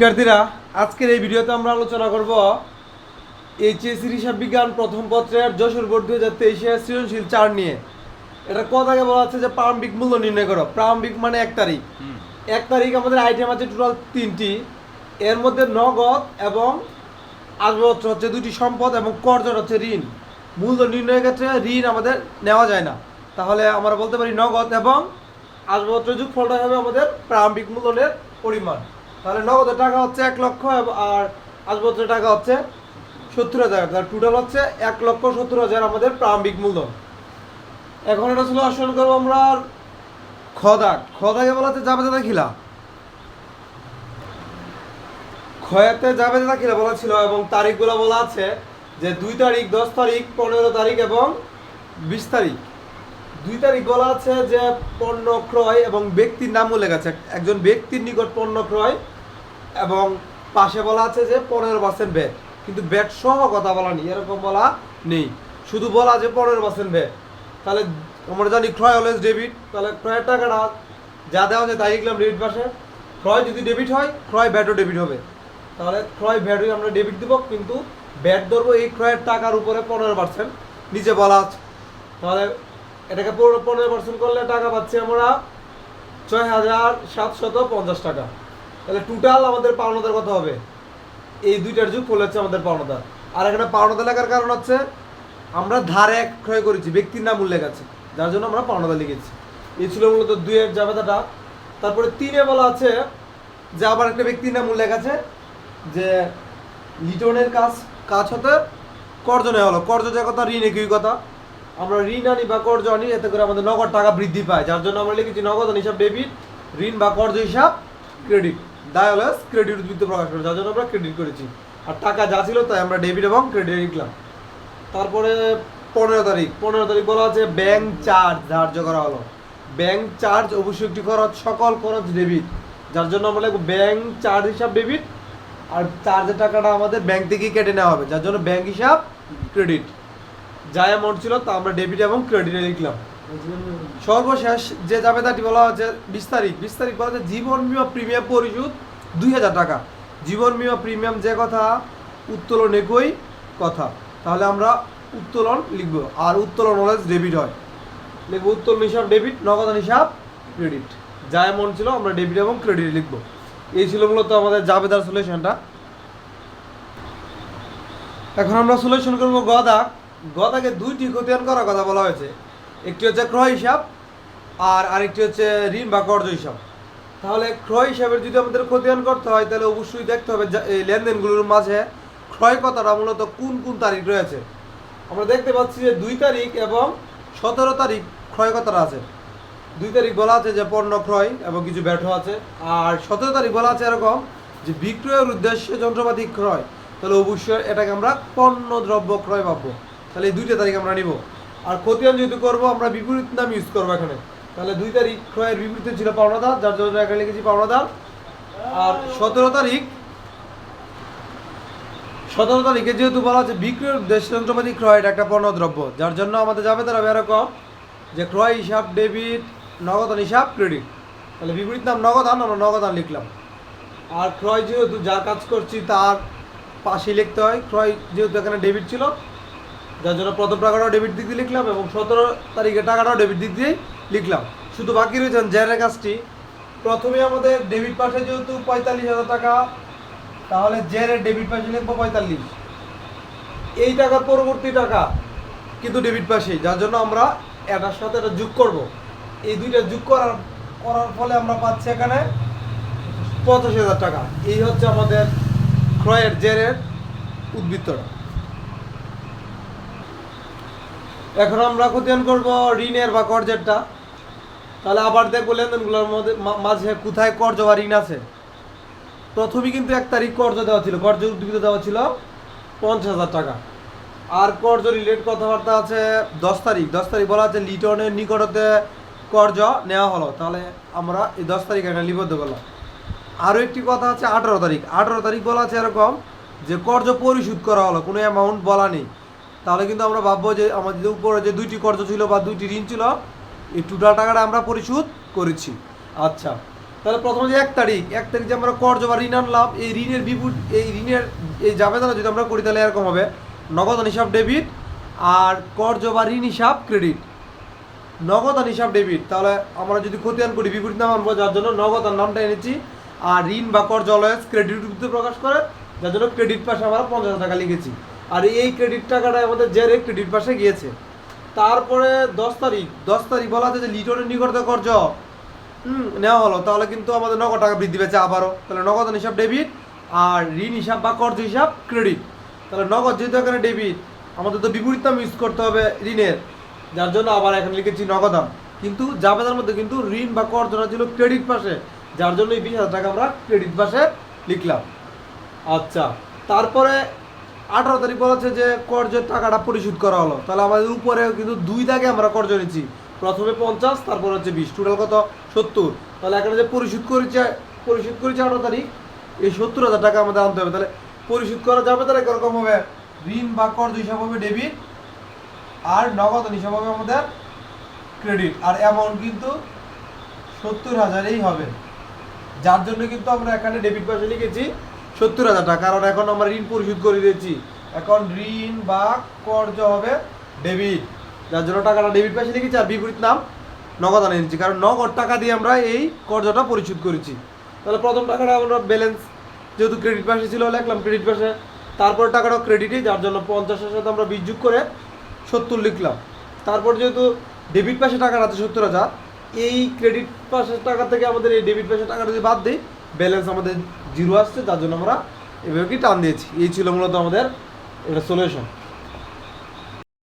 শিক্ষার্থীরা আজকের এই ভিডিওতে আমরা আলোচনা করব এইচএসসি হিসাব বিজ্ঞান প্রথম পত্রের যশোর বোর্ড দুই হাজার তেইশে সৃজনশীল চার নিয়ে। এটা কথা আগে বলা হচ্ছে যে প্রারম্ভিক মূল্য নির্ণয় করো। প্রারম্ভিক মানে এক তারিখ। এক তারিখ আমাদের আইটেম আছে টোটাল তিনটি। এর মধ্যে নগদ এবং আসবাবপত্র হচ্ছে দুটি সম্পদ এবং কর্জ হচ্ছে ঋণ। মূল্য নির্ণয়ের ক্ষেত্রে ঋণ আমাদের নেওয়া যায় না। তাহলে আমরা বলতে পারি নগদ এবং আসবাবপত্র যোগফলটা হবে আমাদের প্রারম্ভিক মূল্যের পরিমাণ। তাহলে নগদের টাকা হচ্ছে এক লক্ষ আর আসবাবপত্রের টাকা হচ্ছে সত্তর হাজার। তার টোটাল হচ্ছে এক লক্ষ সত্তর হাজার আমাদের প্রারম্ভিক মূল্য এখন এটা ছিল আসন, করব আমরা খদাক। খদাকে বলা যাবে দাদা খিলা খয়াতে যাবে দাদা খিলা বলা ছিল এবং তারিখগুলো বলা আছে যে দুই তারিখ, দশ তারিখ, পনেরো তারিখ এবং বিশ তারিখ। দুই তারিখ বলা আছে যে পণ্য ক্রয় এবং ব্যক্তির নাম উল্লেখ আছে। একজন ব্যক্তির নিকট পণ্য ক্রয় এবং পাশে বলা আছে যে পনেরো পার্সেন্ট ব্যাট কিন্তু ব্যাট সহ কথা বলা নেই, এরকম বলা নেই। শুধু বলা যে পনেরো পার্সেন্ট ব্যাট তাহলে আমরা জানি ক্রয় অলওয়েজ ডেবিট তাহলে ক্রয়ের টাকাটা যা দেওয়া আছে তাই লিখলাম ডেবিট পাশে। ক্রয় যদি ডেবিট হয়, ক্রয় ব্যাটও ডেবিট হবে। তাহলে ক্রয় ভ্যাটই আমরা ডেবিট দিব, কিন্তু ব্যাট ধরবো এই ক্রয়ের টাকার উপরে পনেরো পার্সেন্ট নিচে বলা আছে। তাহলে এটাকে পনেরো পার্সেন্ট করলে টাকা পাচ্ছি আমরা ছয় হাজার সাতশত পঞ্চাশ টাকা। তাহলে টোটাল আমাদের পাওনাদার কত হবে? এই দুইটার যুগ ফল হচ্ছে আমাদের পাওনাদার। আর এখানে পাওনাদার লেখার কারণ হচ্ছে আমরা ধারে ক্রয় করেছি, ব্যক্তির নাম উল্লেখ আছে, যার জন্য আমরা পাওনাদার লিখেছি। এই ছিল মূলত দুইয়ের জাবেদাটা। তারপরে তিনে বলা আছে যে আবার একটা ব্যক্তির নাম উল্লেখ আছে, যে লিটনের কাজ কাজ হতে কর্জ নেওয়া হলো। কর্জ যে কথা, ঋণ একই কথা। আমরা ঋণ আনি বা কর্জ আনি, এতে করে আমাদের নগদ টাকা বৃদ্ধি পায়, যার জন্য আমরা লিখেছি নগদ হিসাব ডেবিট, ঋণ বা কর্জ হিসাব ক্রেডিট। ডায়ালস ক্রেডিট উদ্বৃত্ত প্রকাশ করে, যার জন্য আমরা ক্রেডিট করেছি। আর টাকা যা ছিল তাই আমরা ডেবিট এবং ক্রেডিট লিখলাম। তারপরে পনেরো তারিখ পনেরো তারিখ বলা আছে ব্যাংক চার্জ ধার্য করা হলো। ব্যাংক চার্জ অবশ্যই একটি খরচ, সকল খরচ ডেবিট যার জন্য আমরা লিখব ব্যাংক চার্জ হিসাব ডেবিট আর চার্জের টাকাটা আমাদের ব্যাংক থেকেই কেটে নেওয়া হবে। যার জন্য ব্যাংক হিসাব ক্রেডিট যা অ্যামাউন্ট ছিল তা আমরা ডেবিট এবং ক্রেডিটে লিখলাম। সর্বশেষ যে জাবেদাটি বলা হচ্ছে বিশ তারিখ। বিশ তারিখ বলা হচ্ছে জীবন বিমা প্রিমিয়াম পরিশোধ দুই হাজার টাকা। জীবন বিমা প্রিমিয়াম যে কথা, উত্তোলন একই কথা। তাহলে আমরা উত্তোলন লিখব। আর উত্তোলন হলে ডেবিট হয়। লিখব উত্তোলন হিসাব ডেবিট নগদান হিসাব ক্রেডিট যা এমন ছিল, আমরা ডেবিট এবং ক্রেডিট লিখব। এই ছিল মূলত আমাদের জাবেদার সলিউশনটা এখন আমরা সলিউশন করব গদাক গদাকে দুইটি খতিয়ান করার কথা বলা হয়েছে। একটি হচ্ছে ক্রয় হিসাব আর আরেকটি হচ্ছে ঋণ বা কর্জ হিসাব। তাহলে ক্রয় হিসাবের যদি আমাদের খতিয়ান করতে হয়, তাহলে অবশ্যই দেখতে হবে এই লেনদেনগুলোর মাঝে ক্রয় কথাটা মূলত কোন কোন তারিখ রয়েছে। আমরা দেখতে পাচ্ছি যে দুই তারিখ এবং সতেরো তারিখ ক্রয় কথাটা আছে। দুই তারিখ বলা আছে যে পণ্য ক্রয় এবং কিছু ব্যর্থ আছে। আর সতেরো তারিখ বলা আছে এরকম যে বিক্রয়ের উদ্দেশ্যে যন্ত্রপাতি ক্রয়। তাহলে অবশ্যই এটাকে আমরা পণ্য দ্রব্য ক্রয় পাবো তাহলে এই দুইটা তারিখ আমরা নিব। আর খতিয়ান যেহেতু করব, আমরা বিপরীত নাম ইউজ করব এখানে। তাহলে দুই তারিখ ক্রয়ের বিপরীতে ছিল পাওনাদার যার জন্য এখানে লিখেছি পাওনাদার আর সতেরো তারিখ, সতেরো তারিখে যেহেতু বলা আছে বিক্রয়ের উদ্দেশ্যে যন্ত্রপাতি ক্রয়, এটা একটা পণ্য দ্রব্য যার জন্য আমাদের যাবে তারা এরকম যে ক্রয় হিসাব ডেবিট নগদান হিসাব ক্রেডিট তাহলে বিপরীত নাম নগদান আমরা নগদান লিখলাম। আর ক্রয় যেহেতু যা কাজ করছি, তার পাশে লিখতে হয়। ক্রয় যেহেতু এখানে ডেবিট ছিল যার জন্য প্রথম টাকাটাও ডেবিট দিক দিয়ে লিখলাম এবং সতেরো তারিখে টাকাটাও ডেবিট দিক দিয়ে লিখলাম। শুধু বাকি রয়েছেন জেরের কাজটি। প্রথমে আমাদের ডেবিট পাশে যেহেতু পঁয়তাল্লিশ হাজার টাকা, তাহলে জেরের ডেবিট পাশে লিখব পঁয়তাল্লিশ। এই টাকার পরবর্তী টাকা কিন্তু ডেবিট পাশেই, যার জন্য আমরা এটার সাথে এটা যোগ করব। এই দুইটা যোগ করার করার ফলে আমরা পাচ্ছি এখানে পঁচাশি হাজার টাকা। এই হচ্ছে আমাদের ক্রয়ের জেরের উদ্বৃত্তটা। এখন আমরা খতিয়ান করব ঋণের বা কর্জেরটা। তাহলে আবার দেখব লেনদেনগুলোর মধ্যে মাঝে কোথায় কর্জ বা ঋণ আছে। প্রথমে কিন্তু এক তারিখ কর্জ দেওয়া ছিল, কর্জ উদ্বৃত্ত দেওয়া ছিল পঞ্চাশ হাজার টাকা। আর কর্জ রিলেট কথাবার্তা আছে দশ তারিখ। দশ তারিখ বলা আছে লিটনের নিকটতে কর্জ নেওয়া হলো। তাহলে আমরা এই দশ তারিখ এখানে লিপিবদ্ধ করলাম। আরও একটি কথা আছে আঠারো তারিখ। আঠারো তারিখ বলা আছে এরকম যে কর্জ পরিশোধ করা হলো, কোনো অ্যামাউন্ট বলা নেই। তাহলে কিন্তু আমরা ভাববো যে আমাদের উপরে যে দুইটি কর্জ ছিল বা দুইটি ঋণ ছিল, এই টোটাল টাকাটা আমরা পরিশোধ করেছি। আচ্ছা তাহলে প্রথমে যে এক তারিখ এক তারিখ যে আমরা কর্জ বা ঋণ আনলাম, এই ঋণের বিপুল, এই ঋণের, এই জাবেদানা যদি আমরা করি তাহলে এরকম হবে। নগদান হিসাব ডেবিট আর কর্জ বা ঋণ হিসাব ক্রেডিট নগদান হিসাব ডেবিট তাহলে আমরা যদি খতিয়ান করি বিপরীত নাম আনব, যার জন্য নগদান নামটা এনেছি। আর ঋণ বা কর্জ অলওয়েজ ক্রেডিট প্রকাশ করে, যার জন্য ক্রেডিট পাশে আমরা পঞ্চাশ টাকা লিখেছি। আর এই ক্রেডিট টাকাটা আমাদের জেরে ক্রেডিট পাশে গিয়েছে। তারপরে দশ তারিখ দশ তারিখ বলা আছে যে লিটনের নিকটতা কর্জ, হুম, নেওয়া হলো। তাহলে কিন্তু আমাদের নগদ টাকা বৃদ্ধি পেয়েছে আবারও। তাহলে নগদ হিসাব ডেবিট আর ঋণ হিসাব বা কর্জ হিসাব ক্রেডিট তাহলে নগদ যেহেতু এখানে ডেবিট আমাদের তো বিপরীত নাম ইউজ করতে হবে ঋণের। যার জন্য আবার এখানে লিখেছি নগদান কিন্তু জাবেদার মধ্যে কিন্তু ঋণ বা কর্জটা ছিল ক্রেডিট পাশে। যার জন্য এই বিশ হাজার টাকা আমরা ক্রেডিট পাশে লিখলাম। আচ্ছা তারপরে আঠারো তারিখ বলেছে যে কর্জের টাকাটা পরিশোধ করা হলো। তাহলে আমাদের উপরে কিন্তু দুই দাগে আমরা কর্জ নিচ্ছি। প্রথমে পঞ্চাশ, তারপর হচ্ছে বিশ। টোটাল কত? সত্তর। তাহলে এখানে যে পরিশোধ করেছে পরিশোধ করেছে আঠারো তারিখ, এই সত্তর হাজার টাকা আমাদের আনতে হবে। তাহলে পরিশোধ করা যাবে তাহলে এরকম হবে ঋণ বা কর্জ হিসাব হবে ডেবিট আর নগদ হিসাব হবে আমাদের ক্রেডিট আর অ্যামাউন্ট কিন্তু সত্তর হাজারেই হবে। যার জন্য কিন্তু আমরা এখানে ডেবিট পাশে লিখেছি সত্তর হাজার টাকা। কারণ এখন আমরা ঋণ পরিশোধ করে দিয়েছি। এখন ঋণ বা কর্জ হবে ডেবিট। যার জন্য টাকাটা ডেবিট পাশে লিখেছি আর বিপরীত নাম নগদ আনে নিচ্ছি কারণ নগদ টাকা দিয়ে আমরা এই কর্জটা পরিশোধ করেছি। তাহলে প্রথম টাকাটা আমরা ব্যালেন্স যেহেতু ক্রেডিট পাশে ছিল লিখলাম ক্রেডিট পাশে তারপর টাকাটা ক্রেডিটে যার জন্য পঞ্চাশের সাথে আমরা বিশ করে সত্তর লিখলাম। তারপর যেহেতু ডেবিট পাশে টাকাটা আছে সত্তর হাজার, এই ক্রেডিট পাশের টাকা থেকে আমাদের এই ডেবিট পাশের টাকাটা যদি বাদ দিই ব্যালেন্স আমাদের জিরো আসছে, তার জন্য আমরা এভাবে কি টান দিয়েছি। এই ছিল মূলত আমাদের এটা সলিউশন